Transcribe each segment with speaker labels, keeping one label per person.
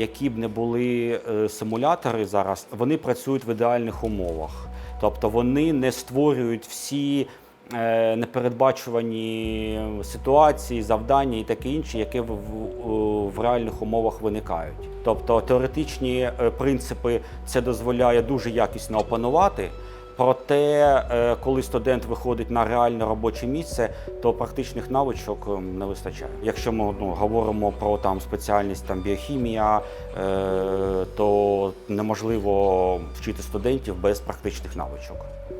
Speaker 1: які б не були е, симулятори зараз, вони працюють в ідеальних умовах. Тобто вони не створюють всі е, непередбачувані ситуації, завдання і таке інше, яке в, в, в реальних умовах виникають. Тобто теоретичні е, принципи це дозволяє дуже якісно опанувати. Проте, е, коли студент виходить на реальне робоче місце, то практичних навичок ем, не вистачає. Якщо ми ну, говоримо про там спеціальність там біохімія, е, то неможливо вчити студентів без практичних навичок.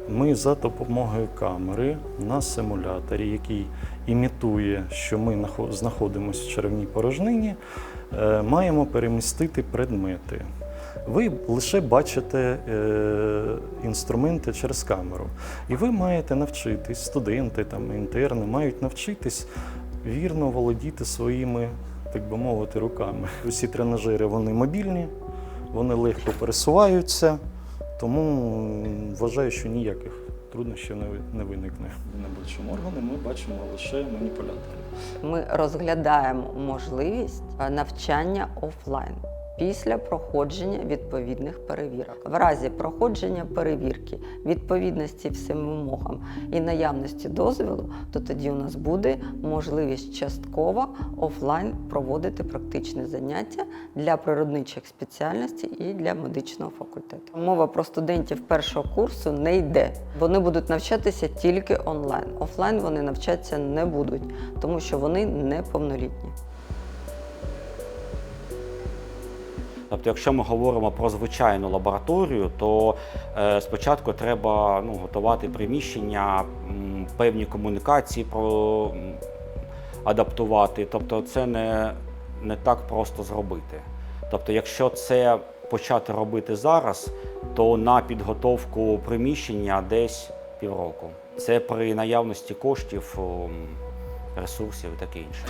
Speaker 2: Ми за допомогою камери на симуляторі, який імітує, що ми нахо- знаходимося в черевній порожнині, е, маємо перемістити предмети. Ви лише бачите е, інструменти через камеру. І ви маєте навчитись, студенти, там, інтерни мають навчитись вірно володіти своїми, так би мовити, руками. Усі тренажери вони мобільні, вони легко пересуваються. Тому вважаю, що ніяких труднощів не не виникне. На бачимо органи ми бачимо лише маніпулятори.
Speaker 3: Ми розглядаємо можливість е, навчання офлайн після проходження відповідних перевірок. В разі проходження перевірки відповідності всім вимогам і наявності дозволу, то тоді у нас буде можливість частково офлайн проводити практичне заняття для природничих спеціальностей і для медичного факультету. Мова про студентів першого курсу не йде. Вони будуть навчатися тільки онлайн. Офлайн вони навчатися не будуть, тому що вони неповнолітні.
Speaker 1: Тобто, якщо ми говоримо про звичайну лабораторію, то е, спочатку треба ну, готувати приміщення, певні комунікації про, адаптувати. Тобто, це не, не так просто зробити. Тобто, якщо це почати робити зараз, то на підготовку приміщення десь півроку. Це при наявності коштів, ресурсів і таке інше.